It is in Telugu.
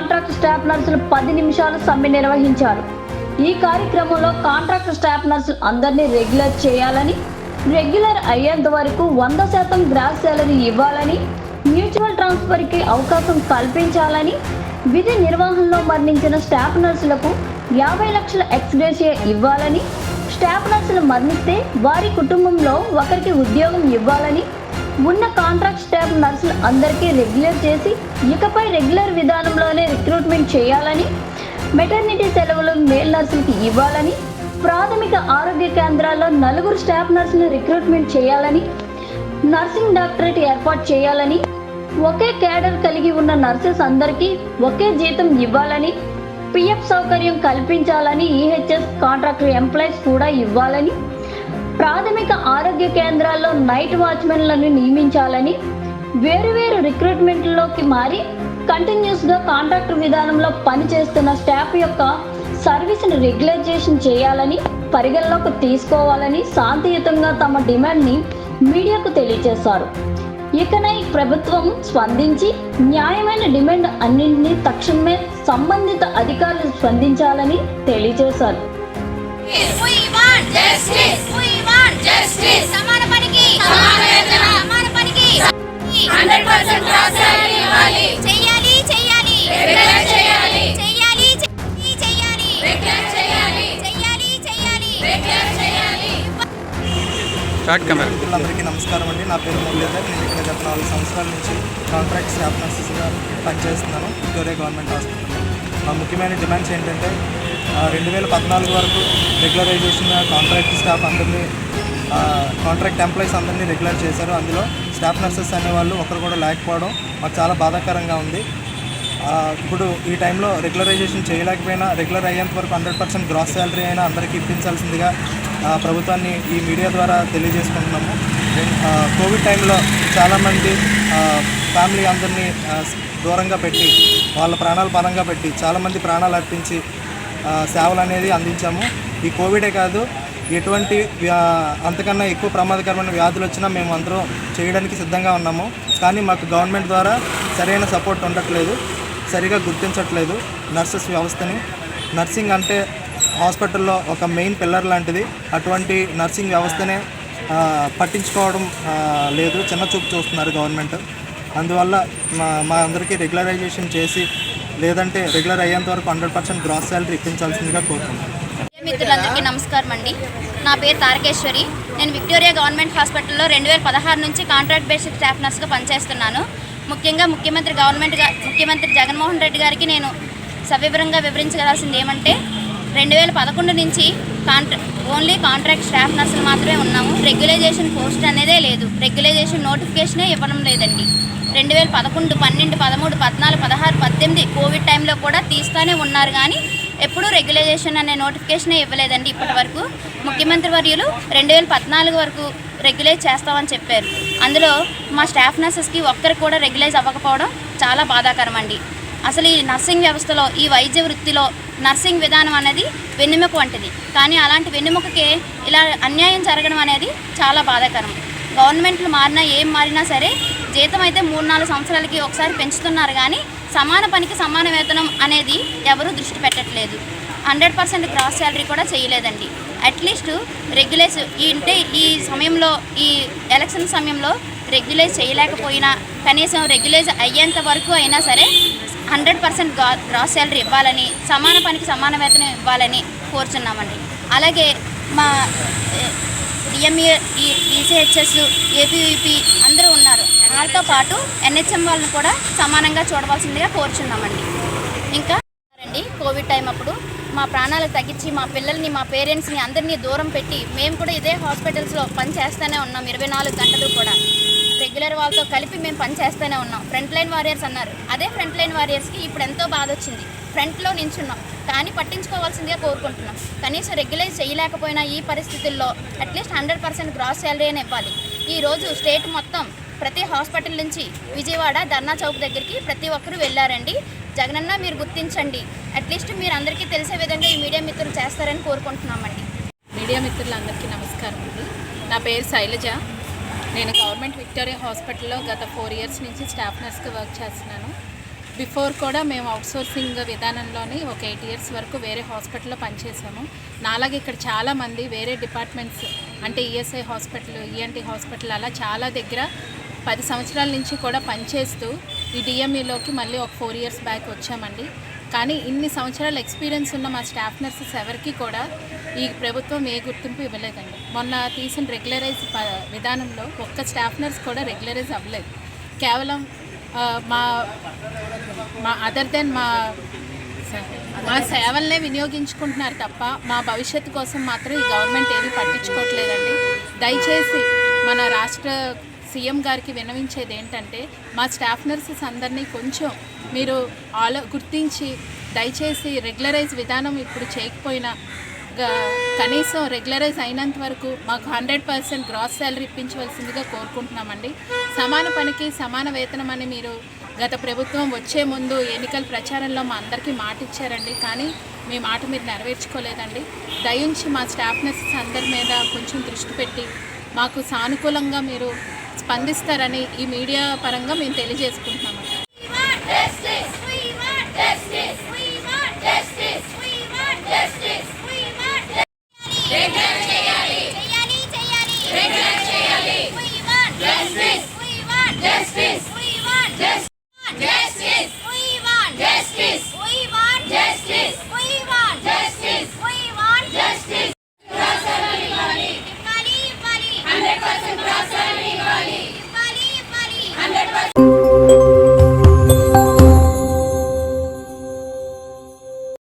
కాంట్రాక్ట్ స్టాఫనర్స్లో పది నిమిషాలు సమ్మె నిర్వహించారు. ఈ కార్యక్రమంలో కాంట్రాక్ట్ స్టాఫ్ నర్సులు అందరినీ రెగ్యులర్ చేయాలని రెగ్యులర్ అయ్యేంత వరకు వంద శాతం గ్రాస్ శాలరీ ఇవ్వాలని మ్యూచువల్ ట్రాన్స్ఫర్కి అవకాశం కల్పించాలని విధి నిర్వహణలో మరణించిన స్టాఫ్ నర్సులకు యాభై లక్షల ఎక్స్గ్రేషియా ఇవ్వాలని స్టాఫ్ నర్సులు మరణిస్తే వారి కుటుంబంలో ఒకరికి ఉద్యోగం ఇవ్వాలని ఉన్న కాంట్రాక్ట్ స్టాఫ్ నర్సులు అందరికీ రెగ్యులర్ చేసి ఇకపై రెగ్యులర్ విధానంలోనే రిక్రూట్మెంట్ చేయాలని మెటర్నిటీ సెలవులు మేల్ నర్సులకి ఇవ్వాలని ప్రాథమిక ఆరోగ్య కేంద్రాల్లో నలుగురు స్టాఫ్ నర్సులు రిక్రూట్మెంట్ చేయాలని నర్సింగ్ డాక్టరేట్ ఏర్పాటు చేయాలని ఒకే కేడర్ కలిగి ఉన్న నర్సెస్ అందరికీ ఒకే జీతం ఇవ్వాలని పిఎఫ్ సౌకర్యం కల్పించాలని ఈహెచ్ఎస్ కాంట్రాక్టర్ ఎంప్లాయీస్ కూడా ఇవ్వాలని ప్రాథమిక ఆరోగ్య కేంద్రాల్లో నైట్ వాచ్మెన్లను నియమించాలని వేరువేరు రిక్రూట్మెంట్లోకి మారి కంటిన్యూస్గా కాంట్రాక్టర్ విధానంలో పనిచేస్తున్న స్టాఫ్ యొక్క సర్వీస్ని రెగ్యులైజేషన్ చేయాలని పరిగణలోకి తీసుకోవాలని శాంతియుతంగా తమ డిమాండ్ని మీడియాకు తెలియజేశారు. ఇకనై ప్రభుత్వం స్పందించి న్యాయమైన డిమాండ్ అన్నింటినీ తక్షణమే సంబంధిత అధికారులు స్పందించాలని తెలియజేశారు. సమాన పనికి సమాన వేతన సమాన పనికి. 100% గ్రాస్ సాలరీ ఇవ్వాలి. చెయ్యాలి చెయ్యాలి రెగ్యులర్ చేయాలి. చెయ్యాలి చెయ్యాలి చెయ్యాలి రెగ్యులర్ చేయాలి. చెయ్యాలి చెయ్యాలి రెగ్యులర్ చేయాలి. స్టార్ట్ కెమెరా మిత్రులందరికీ నమస్కారం అండి. నా పేరు మురళీధర్. నేను ఇక్కడ గత నాలుగు సంవత్సరాల నుంచి కాంట్రాక్ట్ స్టాఫ్ నర్సెస్గా పనిచేస్తున్నాను విక్టోరియా గవర్నమెంట్ హాస్పిటల్ మా ముఖ్యమైన డిమాండ్స్ ఏంటంటే రెండు వేల పద్నాలుగు వరకు రెగ్యులరైజేషన్ కాంట్రాక్ట్ స్టాఫ్ అందరినీ కాంట్రాక్ట్ ఎంప్లాయీస్ అందరినీ రెగ్యులర్ చేశారు. అందులో స్టాఫ్ నర్సెస్ అనేవాళ్ళు ఒకరు కూడా లేకపోవడం మాకు చాలా బాధాకరంగా ఉంది. ఇప్పుడు ఈ టైంలో రెగ్యులరైజేషన్ చేయలేకపోయినా రెగ్యులర్ అయ్యేంత వరకు హండ్రెడ్ పర్సెంట్ గ్రాస్ శాలరీ అయినా అందరికీ ఇప్పించాల్సిందిగా ప్రభుత్వాన్ని ఈ మీడియా ద్వారా తెలియజేసుకుంటున్నాము. కోవిడ్ టైంలో చాలామంది ఫ్యామిలీ అందరినీ దూరంగా పెట్టి వాళ్ళ ప్రాణాలు పరంగా పెట్టి చాలామంది ప్రాణాలు అర్పించి సేవలు అనేది అందించాము. ఈ కోవిడే కాదు ఎటువంటి వ్యా అంతకన్నా ఎక్కువ ప్రమాదకరమైన వ్యాధులు వచ్చినా మేము అందరం చేయడానికి సిద్ధంగా ఉన్నాము. కానీ మాకు గవర్నమెంట్ ద్వారా సరైన సపోర్ట్ ఉండట్లేదు. సరిగా గుర్తించట్లేదు నర్సెస్ వ్యవస్థని. నర్సింగ్ అంటే హాస్పిటల్లో ఒక మెయిన్ పిల్లర్ లాంటిది. అటువంటి నర్సింగ్ వ్యవస్థనే పట్టించుకోవడం లేదు. చిన్న చూపు చూస్తున్నారు గవర్నమెంట్. అందువల్ల మా మా అందరికీ రెగ్యులరైజేషన్ చేసి లేదంటే రెగ్యులర్ అయ్యేంత వరకు హండ్రెడ్ పర్సెంట్ గ్రాస్ శాలరీ ఇప్పించాల్సిందిగా కోరుతున్నాను మిత్రులందరికీ నమస్కారం అండి. నా పేరు తారకేశ్వరి. నేను విక్టోరియా గవర్నమెంట్ హాస్పిటల్లో రెండు వేల పదహారు నుంచి కాంట్రాక్ట్ బేసిక్ స్టాఫ్ నర్స్గా పనిచేస్తున్నాను. ముఖ్యంగా ముఖ్యమంత్రి గవర్నమెంట్ ముఖ్యమంత్రి జగన్మోహన్ రెడ్డి గారికి నేను సవివరంగా వివరించగలాల్సింది ఏమంటే రెండు వేల పదకొండు నుంచి కాంట్రా ఓన్లీ కాంట్రాక్ట్ స్టాఫ్ నర్సులు మాత్రమే ఉన్నాము. రెగ్యులైజేషన్ పోస్ట్ అనేదే లేదు. రెగ్యులైజేషన్ నోటిఫికేషనే ఇవ్వడం లేదండి. రెండు వేల పదకొండు పన్నెండు పదమూడు పద్నాలుగు పదహారు పద్దెనిమిది కోవిడ్ టైంలో కూడా తీస్తూనే ఉన్నారు కానీ ఎప్పుడూ రెగ్యులైజేషన్ అనే నోటిఫికేషన్ ఇవ్వలేదండి ఇప్పటి వరకు ముఖ్యమంత్రి వర్యులు రెండు వేల పద్నాలుగు వరకు రెగ్యులైజ్ చేస్తామని చెప్పారు. అందులో మా స్టాఫ్ నర్సెస్కి ఒక్కరికి కూడా రెగ్యులైజ్ అవ్వకపోవడం చాలా బాధాకరం అండి అసలు ఈ నర్సింగ్ వ్యవస్థలో ఈ వైద్య వృత్తిలో నర్సింగ్ విధానం అనేది వెన్నెముక వంటిది. కానీ అలాంటి వెన్నెముకకే ఇలా అన్యాయం జరగడం అనేది చాలా బాధాకరం. గవర్నమెంట్లు మారినా ఏం మారినా సరే జీతం అయితే మూడు నాలుగు సంవత్సరాలకి ఒకసారి పెంచుతున్నారు కానీ సమాన పనికి సమాన వేతనం అనేది ఎవరూ దృష్టి పెట్టట్లేదు. హండ్రెడ్ పర్సెంట్ గ్రాస్ శాలరీ కూడా చేయలేదండి. అట్లీస్ట్ రెగ్యులైజ్ ఈ అంటే ఈ సమయంలో ఈ ఎలక్షన్ సమయంలో రెగ్యులైజ్ చేయలేకపోయినా కనీసం రెగ్యులైజ్ అయ్యేంత వరకు అయినా సరే హండ్రెడ్ పర్సెంట్ గ్రాస్ శాలరీ ఇవ్వాలని సమాన పనికి సమాన వేతనం ఇవ్వాలని కోరుచున్నామండి. అలాగే మా డిఎంఏ ఈసీహెచ్ఎస్ ఏపీవీపీ అందరూ ఉన్నారు. వాళ్ళతో పాటు ఎన్హెచ్ఎం వాళ్ళని కూడా సమానంగా చూడవలసిందిగా కోరుచున్నామండి. ఇంకా రండి కోవిడ్ టైం అప్పుడు మా ప్రాణాలు తగ్గించి మా పిల్లల్ని మా పేరెంట్స్ని అందరినీ దూరం పెట్టి మేము కూడా ఇదే హాస్పిటల్స్లో పని చేస్తూనే ఉన్నాం ఇరవై నాలుగు గంటలు కూడా. రెగ్యులర్ వాళ్ళతో కలిపి మేము పని చేస్తూనే ఉన్నాం. ఫ్రంట్ లైన్ వారియర్స్ అన్నారు. అదే ఫ్రంట్ లైన్ వారియర్స్కి ఇప్పుడు ఎంతో బాధ వచ్చింది. ఫ్రంట్లో నించున్నాం. కానీ పట్టించుకోవాల్సిందిగా కోరుకుంటున్నాం. కనీసం రెగ్యులైజ్ చేయలేకపోయినా ఈ పరిస్థితుల్లో at least hundred percent gross salary అని ఇవ్వాలి. ఈరోజు స్టేట్ మొత్తం ప్రతి హాస్పిటల్ నుంచి విజయవాడ ధర్నా చౌక్ దగ్గరికి ప్రతి ఒక్కరూ వెళ్ళారండి. జగనన్న మీరు గుర్తించండి. అట్లీస్ట్ మీరు అందరికీ తెలిసే విధంగా ఈ మీడియా మిత్రులు చేస్తారని కోరుకుంటున్నామండి. మీడియా మిత్రులందరికీ నమస్కారం అండి. నా పేరు శైలజ. నేను గవర్నమెంట్ విక్టోరియా హాస్పిటల్లో గత ఫోర్ ఇయర్స్ నుంచి స్టాఫ్ నర్స్గా వర్క్ చేస్తున్నాను. బిఫోర్ కూడా మేము అవుట్సోర్సింగ్ విధానంలోని ఒక ఎయిట్ ఇయర్స్ వరకు వేరే హాస్పిటల్లో పనిచేసాము. నాలాగే ఇక్కడ చాలామంది వేరే డిపార్ట్మెంట్స్ అంటే ఈఎస్ఐ హాస్పిటల్ ఈఎన్టీ హాస్పిటల్ అలా చాలా దగ్గర పది సంవత్సరాల నుంచి కూడా పనిచేస్తూ ఈ డిఎంఈలోకి మళ్ళీ ఒక ఫోర్ ఇయర్స్ బ్యాక్ వచ్చామండి. కానీ ఇన్ని సంవత్సరాల ఎక్స్పీరియన్స్ ఉన్న మా స్టాఫ్ నర్సెస్ ఎవరికి కూడా ఈ ప్రభుత్వం ఏ గుర్తింపు ఇవ్వలేదండి. మొన్న తీసిన రెగ్యులరైజ్ ప విధానంలో ఒక్క స్టాఫ్ నర్స్ కూడా రెగ్యులరైజ్ అవ్వలేదు. కేవలం మా మా అదర్ దెన్ మా మా సేవలనే వినియోగించుకుంటున్నారు తప్ప మా భవిష్యత్తు కోసం మాత్రం ఈ గవర్నమెంట్ ఏమీ పట్టించుకోవట్లేదండి. దయచేసి మన రాష్ట్ర సీఎం గారికి విన్నవించేది ఏంటంటే మా స్టాఫ్ నర్సెస్ అందరినీ కొంచెం మీరు ఆలో గుర్తించి దయచేసి రెగ్యులరైజ్ విధానం ఇప్పుడు చేయకపోయినా కనీసం రెగ్యులరైజ్ అయినంత వరకు మాకు హండ్రెడ్ పర్సెంట్ గ్రాస్ శాలరీ ఇప్పించవలసిందిగా కోరుకుంటున్నామండి. సమాన పనికి సమాన వేతనం అని మీరు గత ప్రభుత్వం వచ్చే ముందు ఎన్నికల ప్రచారంలో మా అందరికీ మాట ఇచ్చారండి కానీ మీ మాట మీరు నెరవేర్చుకోలేదండి. దయించి మా స్టాఫ్ నర్సెస్ అందరి మీద కొంచెం దృష్టి పెట్టి మాకు సానుకూలంగా మీరు స్పందిస్తారని ఈ మీడియా పరంగా మేము తెలియజేసుకుంటున్నాం